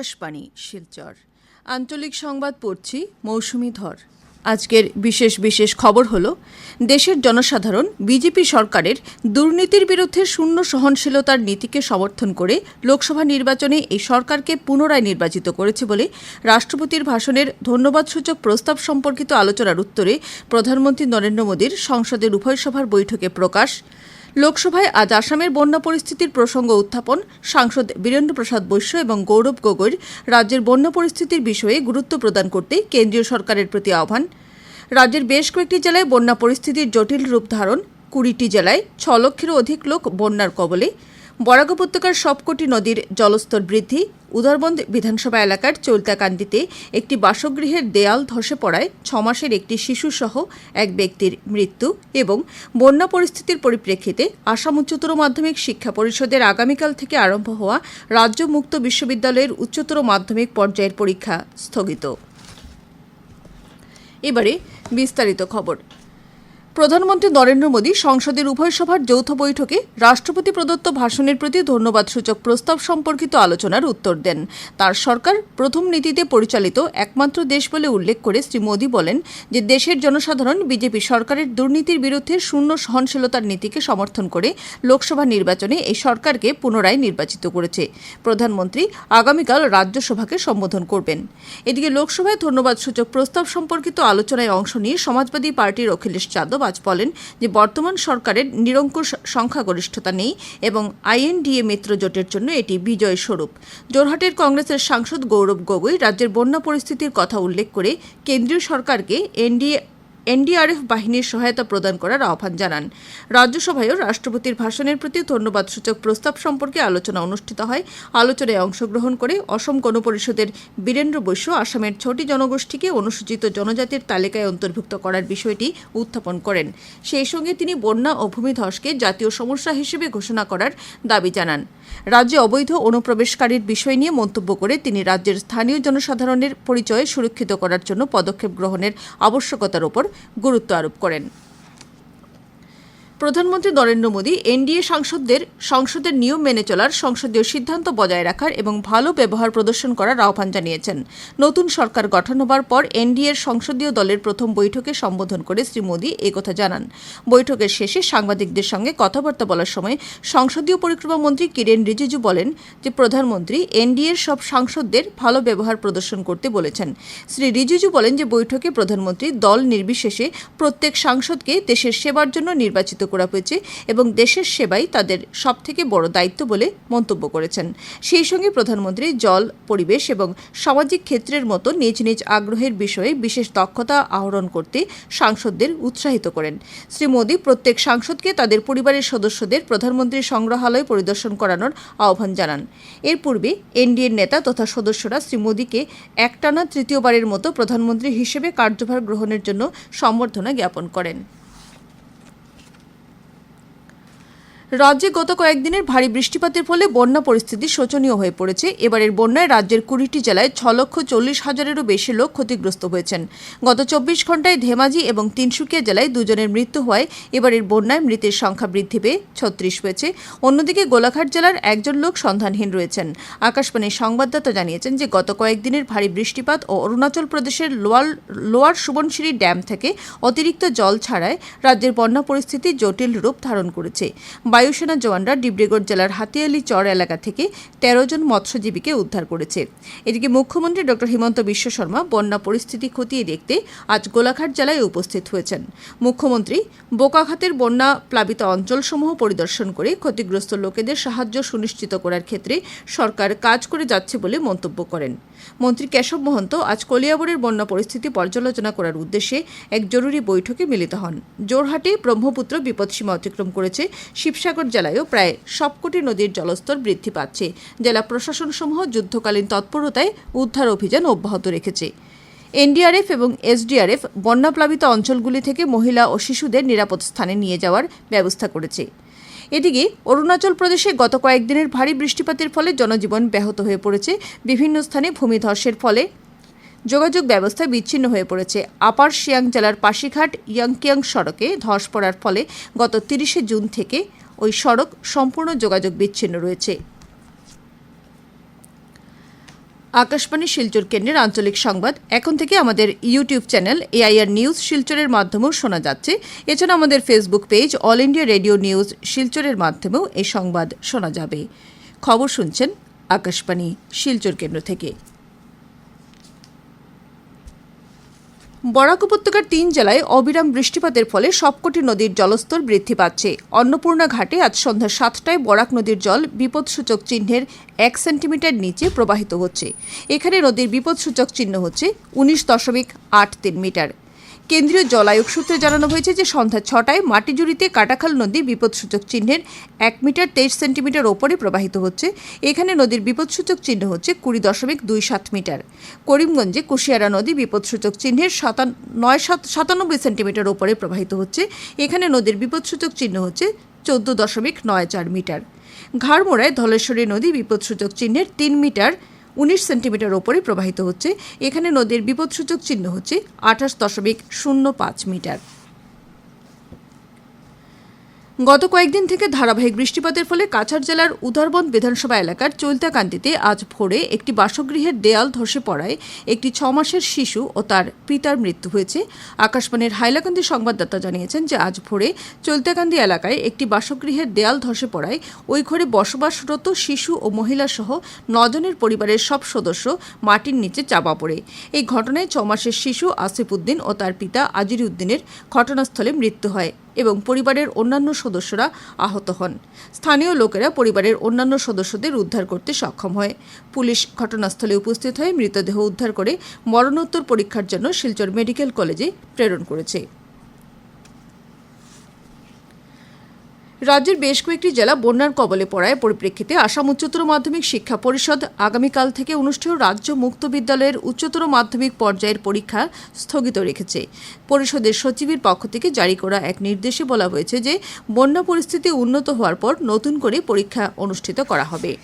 আকাশবাণী, শিলচর। আঞ্চলিক সংবাদ পড়ছি মৌসুমি ধর। আজকের বিশেষ বিশেষ খবর হল, দেশের জনসাধারণ বিজেপি সরকারের দুর্নীতির বিরুদ্ধে শূন্য সহনশীলতার নীতিকে সমর্থন করে লোকসভা নির্বাচনে এই সরকারকে পুনরায় নির্বাচিত করেছে বলে রাষ্ট্রপতির ভাষণের ধন্যবাদসূচক প্রস্তাব সম্পর্কিত আলোচনার উত্তরে প্রধানমন্ত্রী নরেন্দ্র মোদীর সংসদের উভয় সভার বৈঠকে প্রকাশ লোকসভায় আজ আসামের বন্যা পরিস্থিতির প্রসঙ্গ উত্থাপন সাংসদ বীরেন্দ্র প্রসাদ বৈশ্য এবং গৌরব গগৈর রাজ্যের বন্যা পরিস্থিতির বিষয়ে গুরুত্ব প্রদান করতে কেন্দ্রীয় সরকারের প্রতি আহ্বান। রাজ্যের বেশ কয়েকটি জেলায় বন্যা পরিস্থিতির জটিল রূপ ধারণ। কুড়িটি জেলায় ছ লক্ষেরও অধিক লোক বন্যার কবলে। বরাক উপত্যকার সবকটি নদীর জলস্তর বৃদ্ধি উদারবন্দ বিধানসভা এলাকার চৈলতাকান্দিতে একটি বাসগৃহের দেয়াল ধসে পড়ায় ছমাসের একটি শিশুসহ এক ব্যক্তির মৃত্যু এবং বন্যা পরিস্থিতির পরিপ্রেক্ষিতে আসাম উচ্চতর মাধ্যমিক শিক্ষা পরিষদের আগামীকাল থেকে আরম্ভ হওয়া রাজ্য মুক্ত বিশ্ববিদ্যালয়ের উচ্চতর মাধ্যমিক পর্যায়ের পরীক্ষা স্থগিত। এবারে বিস্তারিত খবর। প্রধানমন্ত্রী নরেন্দ্র মোদী সংসদের উভয় সভার যৌথ বৈঠকে রাষ্ট্রপতি প্রদত্ত ভাষণের প্রতি ধন্যবাদসূচক প্রস্তাব সম্পর্কিত আলোচনার উত্তর দেন। তার সরকার প্রথম নীতিতে পরিচালিত একমাত্র দেশ বলে উল্লেখ করে শ্রী মোদী বলেন যে দেশের জনসাধারণ বিজেপি সরকারের দুর্নীতির বিরুদ্ধে শূন্য সহনশীলতার নীতিকে সমর্থন করে লোকসভা নির্বাচনে এই সরকারকে পুনরায় নির্বাচিত করেছে। প্রধানমন্ত্রী আগামীকাল রাজ্যসভাকে সম্বোধন করবেন। এদিকে লোকসভায় ধন্যবাদসূচক প্রস্তাব সম্পর্কিত আলোচনায় অংশ নিয়ে সমাজবাদী পার্টির অখিলেশ যাদব আজ বলেন যে বর্তমান সরকারের নিরঙ্কুশ সংখ্যাগরিষ্ঠতা নেই এবং আইএনডিএ মিত্র জোটের জন্য এটি বিজয় স্বরূপ। জোরহাটের কংগ্রেসের সাংসদ গৌরব গগৈ রাজ্যের বন্যা পরিস্থিতির কথা উল্লেখ করে কেন্দ্রীয় সরকারকে এনডিএ এনডিআরএফ বাহিনীর সহায়তা প্রদান করার আহ্বান জানান। রাজ্যসভায়ও রাষ্ট্রপতির ভাষণের প্রতি ধন্যবাদসূচক প্রস্তাব সম্পর্কে আলোচনা অনুষ্ঠিত হয়। আলোচনায় অংশগ্রহণ করে অসম গণপরিষদের বীরেন্দ্র বৈশ্য আসামের ছটি জনগোষ্ঠীকে অনুসূচিত জনজাতির তালিকায় অন্তর্ভুক্ত করার বিষয়টি উত্থাপন করেন। সেই সঙ্গে তিনি বন্যা ও ভূমিধসকে জাতীয় সমস্যা হিসেবে ঘোষণা করার দাবি জানান। রাজ্যে অবৈধ অনুপ্রবেশকারীর বিষয় নিয়ে মন্তব্য করে তিনি রাজ্যের স্থানীয় জনসাধারণের পরিচয় সুরক্ষিত করার জন্য পদক্ষেপ গ্রহণের আবশ্যকতার উপর গুরুত্ব আরোপ করেন। প্রধানমন্ত্রী নরেন্দ্র মোদী এনডিএ সাংসদদের, সংসদের নিয়ম মেনে চলার সংসদীয় সিদ্ধান্ত বজায় রাখার এবং ভালো ব্যবহার প্রদর্শন করার আহ্বান জানিয়েছেন। নতুন সরকার গঠন হবার পর এনডিএর সংসদীয় দলের প্রথম বৈঠকে সম্বোধন করে শ্রী মোদী একথা জানান। বৈঠকের শেষে সাংবাদিকদের সঙ্গে কথাবার্তা বলার সময় সংসদীয় পরিক্রমা মন্ত্রী কিরেন রিজিজু বলেন যে, প্রধানমন্ত্রী এনডিএর সব সাংসদদের ভালো ব্যবহার প্রদর্শন করতে বলেছেন। শ্রী রিজিজু বলেন যে, বৈঠকে প্রধানমন্ত্রী দল নির্বিশেষে প্রত্যেক সাংসদকে দেশের সেবার জন্য নির্বাচিত করা হয়েছে এবং দেশের সেবাই তাদের সবথেকে বড় দায়িত্ব বলে মন্তব্য করেছেন। সেই সঙ্গে প্রধানমন্ত্রী জল, পরিবেশ এবং সামাজিক ক্ষেত্রের মতো নিজ নিজ আগ্রহের বিষয়ে বিশেষ দক্ষতা আহরণ করতে সাংসদদের উৎসাহিত করেন। শ্রী মোদী প্রত্যেক সাংসদকে তাদের পরিবারের সদস্যদের প্রধানমন্ত্রীর সংগ্রহালয় পরিদর্শন করানোর আহ্বান জানান। এর পূর্বে এনডিএর নেতা তথা সদস্যরা শ্রী মোদীকে একটানা তৃতীয়বারের মতো প্রধানমন্ত্রী হিসেবে কার্যভার গ্রহণের জন্য সম্বর্ধনা জ্ঞাপন করেন। রাজ্যে গত কয়েকদিনের ভারী বৃষ্টিপাতের ফলে বন্যা পরিস্থিতি শোচনীয় হয়ে পড়েছে। এবারের বন্যায় রাজ্যের কুড়িটি জেলায় ছ লক্ষ চল্লিশ হাজারেরও বেশি লোক ক্ষতিগ্রস্ত হয়েছেন। গত চব্বিশ ঘন্টায় ধেমাজি এবং তিনসুকিয়া জেলায় দুজনের মৃত্যু হওয়ায় এবারের বন্যায় মৃতের সংখ্যা বৃদ্ধি পেয়ে ছত্রিশ হয়েছে। অন্যদিকে গোলাঘাট জেলার একজন লোক সন্ধানহীন রয়েছেন। আকাশবাণীর সংবাদদাতা জানিয়েছেন যে, গত কয়েকদিনের ভারী বৃষ্টিপাত ও অরুণাচল প্রদেশের লোয়ার লোয়ার সুবনশিরি ড্যাম থেকে অতিরিক্ত জল ছাড়ায় রাজ্যের বন্যা পরিস্থিতি জটিল রূপ ধারণ করেছে। বায়ুসেনা জওয়ানরা ডিব্রুগড় জেলার হাতিয়ালি চর এলাকা থেকে তেরো জন মৎস্যজীবীকে উদ্ধার করেছে। এদিকে মুখ্যমন্ত্রী ডক্টর হিমন্ত বিশ্ব শর্মা বন্যা পরিস্থিতি খতিয়ে দেখতে আজ গোলাঘাট জেলায় উপস্থিত হয়েছেন। মুখ্যমন্ত্রী, বোকাঘাতের বন্যা প্লাবিত অঞ্চলসমূহ পরিদর্শন করে ক্ষতিগ্রস্ত লোকেদের সাহায্য সুনিশ্চিত করার ক্ষেত্রে সরকার কাজ করে যাচ্ছে বলে মন্তব্য করেন। মন্ত্রী কেশব মহন্ত আজ কলিয়াবরের বন্যা পরিস্থিতি পর্যালোচনা করার উদ্দেশ্যে এক জরুরি বৈঠকে মিলিত হন। জোরহাটে ব্রহ্মপুত্র বিপদসীমা অতিক্রম করেছে শিবসাগর জেলায়ও প্রায় সবকটি নদীর জলস্তর বৃদ্ধি পাচ্ছে। জেলা প্রশাসনসমূহ যুদ্ধকালীন তৎপরতায় উদ্ধার অভিযান অব্যাহত রেখেছে। এনডিআরএফ এবং এসডিআরএফ বন্যাপ্লাবিত অঞ্চলগুলি থেকে মহিলা ও শিশুদের নিরাপদ স্থানে নিয়ে যাওয়ার ব্যবস্থা করেছে। এদিকে, অরুণাচল প্রদেশে গত কয়েকদিনের ভারী বৃষ্টিপাতের ফলে জনজীবন ব্যাহত হয়ে পড়েছে। বিভিন্ন স্থানে ভূমিধসের ফলে যোগাযোগ ব্যবস্থা বিচ্ছিন্ন হয়ে পড়েছে। আপার সিয়াং জেলার পাশিঘাট, ইয়াংকিয়াং সড়কে ধস পড়ার ফলে গত তিরিশে জুন থেকে ওই সড়ক সম্পূর্ণ যোগাযোগ বিচ্ছিন্ন রয়েছে। আকাশবাণী শিলচর কেন্দ্রের আঞ্চলিক সংবাদ। এখন থেকে আমাদের ইউটিউব চ্যানেল এআইআর নিউজ শিলচরের মাধ্যমেও শোনা যাচ্ছে। এছাড়া আমাদের Facebook page All India radio news শিলচরের মাধ্যমেও এই সংবাদ শোনা যাবে। খবর শুনছেন আকাশবাণী শিলচর কেন্দ্র থেকে। বরাক উপত্যকার তিন জেলায় অবিরাম বৃষ্টিপাতের ফলে সবকটি নদীর জলস্তর বৃদ্ধি পাচ্ছে। অন্নপূর্ণা ঘাটে আজ সন্ধ্যা সাতটায় বরাক নদীর জল বিপদসূচক চিহ্নের এক সেন্টিমিটার নিচে প্রবাহিত হচ্ছে। এখানে নদীর বিপদসূচক চিহ্ন হচ্ছে উনিশ দশমিক আট তিন মিটার। কেন্দ্রীয় জল আয়োগ সূত্রে জানানো হয়েছে যে সন্ধ্যা ছটায় মাটিজুড়িতে কাটাখাল নদী বিপদসূচক চিহ্নের এক মিটার তেইশ সেন্টিমিটার ওপরে প্রবাহিত হচ্ছে। এখানে নদীর বিপদসূচক চিহ্ন হচ্ছে কুড়ি দশমিক দুই সাত মিটার। করিমগঞ্জে কুশিয়ারা নদী বিপদসূচক চিহ্নের নয় সাত, সাতানব্বই সেন্টিমিটার ওপরে প্রবাহিত হচ্ছে। এখানে নদীর বিপদসূচক চিহ্ন হচ্ছে চোদ্দ দশমিক নয় চার মিটার। ঘাড়মোড়ায় ধলেশ্বরী নদী বিপদসূচক চিহ্নের তিন মিটার উনিশ সেন্টিমিটার ওপরে প্রবাহিত হচ্ছে। এখানে নদীর বিপদসূচক চিহ্ন হচ্ছে আঠাশ দশমিক শূন্য পাঁচ মিটার। গত কয়েকদিন থেকে ধারাবাহিক বৃষ্টিপাতের ফলে কাছাড় জেলার উদারবন বিধানসভা এলাকার চৈলতাকান্দিতে আজ ভোরে একটি বাসগৃহের দেয়াল ধসে পড়ায় একটি ছ মাসের শিশু ও তার পিতার মৃত্যু হয়েছে। আকাশবাণীর হাইলাকান্দি সংবাদদাতা জানিয়েছেন যে আজ ভোরে চৈলতাকান্দি এলাকায় একটি বাসগৃহের দেয়াল ধসে পড়ায় ওই ঘরে বসবাসরত শিশু ও মহিলা সহ নজনের পরিবারের সব সদস্য মাটির নিচে চাপা পড়ে। এই ঘটনায় ছ মাসের শিশু আসিফ উদ্দিন ও তার পিতা আজির উদ্দিনের ঘটনাস্থলে মৃত্যু হয়। এবং পরিবারের অন্যান্য সদস্যরা আহত হন। স্থানীয় লোকেরা পরিবারের অন্যান্য সদস্যদের উদ্ধার করতে সক্ষম হয়। পুলিশ ঘটনাস্থলে উপস্থিত হয়ে মৃতদেহ উদ্ধার করে মরণোত্তর পরীক্ষার জন্য শিলচর মেডিকেল কলেজে প্রেরণ করেছে। রাজ্যের বেশ কয়েকটি জেলা বন্যার কবলে পড়ায়। পরিপ্রেক্ষিতে আসাম উচ্চতর মাধ্যমিক শিক্ষা পরিষদ আগামীকাল থেকে অনুষ্ঠেয় রাজ্য মুক্ত বিদ্যালয়ের উচ্চতর মাধ্যমিক পর্যায়ের পরীক্ষা স্থগিত রেখেছে। পরিষদের সচিবের পক্ষ থেকে জারি করা এক নির্দেশে বলা হয়েছে যে, বন্যা পরিস্থিতি উন্নত হওয়ার পর নতুন করে পরীক্ষা অনুষ্ঠিত করা হবে।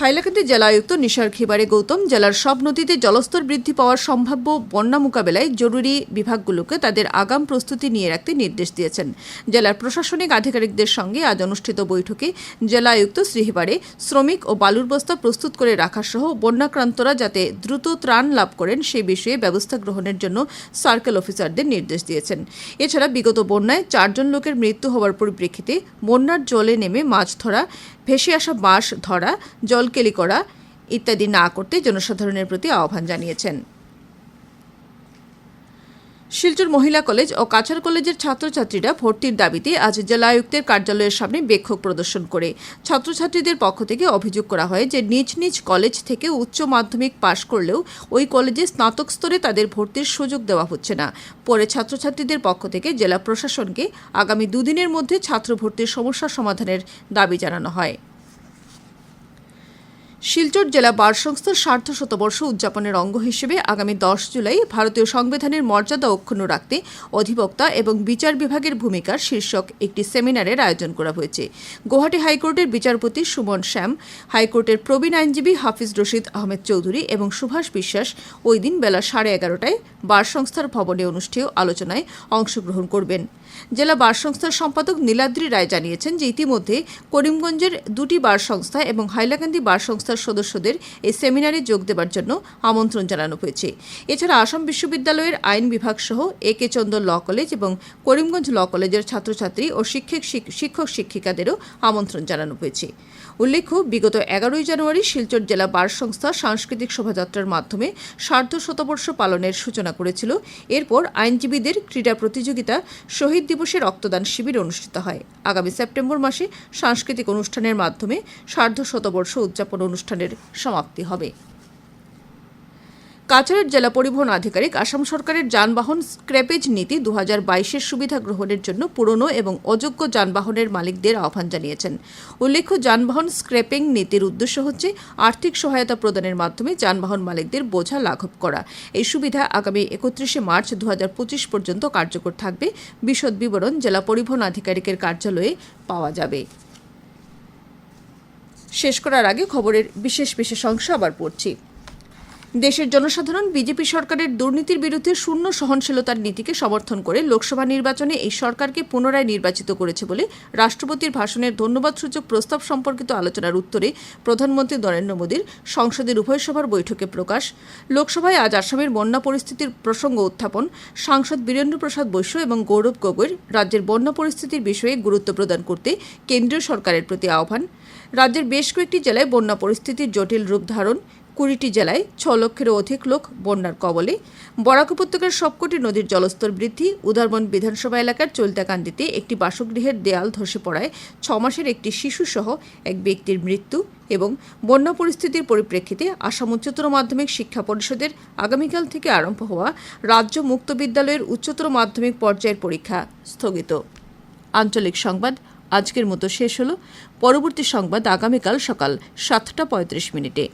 হাইলাকান্দি জেলা আয়ুক্ত নিশার খিবারে গৌতম জেলার সব নদীতে জলস্তর বৃদ্ধি পাওয়ার সম্ভাব্য বন্যা মোকাবেলায় জরুরি বিভাগগুলোকে তাদের আগাম প্রস্তুতি নিয়ে রাখতে নির্দেশ দিয়েছেন। জেলার প্রশাসনিক আধিকারিকদের সঙ্গে আজ অনুষ্ঠিত বৈঠকে জেলা আয়ুক্ত শ্রীহিবারে শ্রমিক ও বালুর বস্তা প্রস্তুত করে রাখা সহ বন্যাক্রান্তরা যাতে দ্রুত ত্রাণ লাভ করেন সে বিষয়ে ব্যবস্থা গ্রহণের জন্য সার্কেল অফিসারদের নির্দেশ দিয়েছেন। এছাড়া বিগত বন্যায় চারজন লোকের মৃত্যু হওয়ার পরিপ্রেক্ষিতে বন্যার জলে নেমে মাছ ধরা ভেসে আসা বাঁশ ধরা জলকেলি করা ইত্যাদি না করতে জনসাধারণের প্রতি আহ্বান জানিয়েছেন। শিলচর মহিলা কলেজ ও কাছাড় কলেজের ছাত্রছাত্রীরা ভর্তির দাবিতে আজ জেলা আয়ুক্তের কার্যালয়ের সামনে বিক্ষোভ প্রদর্শন করে। ছাত্রছাত্রীদের পক্ষ থেকে অভিযোগ করা হয় যে, নিজ নিজ কলেজ থেকে উচ্চ মাধ্যমিক পাশ করলেও ওই কলেজে স্নাতক স্তরে তাদের ভর্তির সুযোগ দেওয়া হচ্ছে না। পরে ছাত্রছাত্রীদের পক্ষ থেকে জেলা প্রশাসনকে আগামী দুদিনের মধ্যে ছাত্র ভর্তির সমস্যা সমাধানের দাবি জানানো হয়। শিলচর জেলা বার সংস্থার সার্ধ শতবর্ষ উদযাপনের অঙ্গ হিসেবে আগামী দশ জুলাই ভারতীয় সংবিধানের মর্যাদা অক্ষুণ্ণ রাখতে অধিবক্তা এবং বিচার বিভাগের ভূমিকার শীর্ষক একটি সেমিনারের আয়োজন করা হয়েছে। গুয়াহাটি হাইকোর্টের বিচারপতি সুমন শ্যাম, হাইকোর্টের প্রবীণ আইনজীবী হাফিজ রশিদ আহমেদ চৌধুরী এবং সুভাষ বিশ্বাস ওই দিন বেলা সাড়ে এগারোটায় বার সংস্থার ভবনে অনুষ্ঠেয় আলোচনায় অংশগ্রহণ করবেন। জেলা বার সংস্থার সম্পাদক নীলাদ্রি রায় জানিয়েছেন যে ইতিমধ্যে করিমগঞ্জের দুটি বার সংস্থা এবং হাইলাকান্দি বার সংস্থার সদস্যদের এই সেমিনারে যোগ দেবার জন্য আমন্ত্রণ জানানো হয়েছে। এছাড়া আসাম বিশ্ববিদ্যালয়ের আইন বিভাগ সহ এ কে চন্দর ল কলেজ এবং করিমগঞ্জ ল কলেজের ছাত্রছাত্রী ও শিক্ষক শিক্ষক শিক্ষিকাদেরও আমন্ত্রণ জানানো হয়েছে। উল্লেখ্য, বিগত এগারোই জানুয়ারি শিলচর জেলা বার সংস্থা সাংস্কৃতিক শোভাযাত্রার মাধ্যমে সার্ধ শতবর্ষ পালনের সূচনা করেছিল। এরপর আইনজীবীদের ক্রীড়া প্রতিযোগিতা শহীদ দিবসে রক্তদান শিবির অনুষ্ঠিত হয়। আগামী সেপ্টেম্বর মাসে সাংস্কৃতিক অনুষ্ঠানের মাধ্যমে সার্ধ শতবর্ষ উদযাপন অনুষ্ঠানের সমাপ্তি হবে। কাছাড়ের জেলা পরিবহন আধিকারিক আসাম সরকারের যানবাহন স্ক্র্যাপেজ নীতি দু হাজার বাইশের সুবিধা গ্রহণের জন্য পুরনো এবং অযোগ্য যানবাহনের মালিকদের আহ্বান জানিয়েছেন। উল্লেখ্য, যানবাহন স্ক্র্যাপিং নীতির উদ্দেশ্য হচ্ছে আর্থিক সহায়তা প্রদানের মাধ্যমে যানবাহন মালিকদের বোঝা লাঘব করা। এই সুবিধা আগামী একত্রিশে মার্চ দু হাজার পঁচিশ পর্যন্ত কার্যকর থাকবে। বিশদ বিবরণ জেলা পরিবহন আধিকারিকের কার্যালয়ে পাওয়া যাবে। শেষ করার আগে খবরের বিশেষ বিশেষ অংশ আবার পড়ছি। দেশের জনসাধারণ, বিজেপি সরকারের দুর্নীতির বিরুদ্ধে শূন্য সহনশীলতার নীতিকে সমর্থন করে লোকসভা নির্বাচনে এই সরকারকে পুনরায় নির্বাচিত করেছে বলে রাষ্ট্রপতির ভাষণের ধন্যবাদসূচক প্রস্তাব সম্পর্কিত আলোচনার উত্তরে প্রধানমন্ত্রী নরেন্দ্র মোদীর সংসদের উভয় সভার বৈঠকে প্রকাশ। লোকসভায় আজ আসামের বন্যা পরিস্থিতির প্রসঙ্গ উত্থাপন, সাংসদ বীরেন্দ্র প্রসাদ বৈশ্য এবং গৌরব গগৈর রাজ্যের বন্যা পরিস্থিতির বিষয়ে গুরুত্ব প্রদান করতে কেন্দ্রীয় সরকারের প্রতি আহ্বান। রাজ্যের বেশ কয়েকটি জেলায় বন্যা পরিস্থিতির জটিল রূপ ধারণ কুড়িটি জেলায় ছ লক্ষেরও অধিক লোক বন্যার কবলে। বরাক উপত্যকার সবকটি নদীর জলস্তর বৃদ্ধি। উদারবন বিধানসভা এলাকার চলতাকান্দিতে একটি বাসগৃহের দেয়াল ধসে পড়ায় ছ মাসের একটি শিশুসহ এক ব্যক্তির মৃত্যু এবং বন্যা পরিস্থিতির পরিপ্রেক্ষিতে আসাম উচ্চতর মাধ্যমিক শিক্ষা পরিষদের আগামীকাল থেকে আরম্ভ হওয়া রাজ্য মুক্ত বিদ্যালয়ের উচ্চতর মাধ্যমিক পর্যায়ের পরীক্ষা স্থগিত। আঞ্চলিক সংবাদ, আজকের মতো শেষ হলো। পরবর্তী সংবাদ আগামীকাল সকাল সাতটা পঁয়ত্রিশ মিনিটে।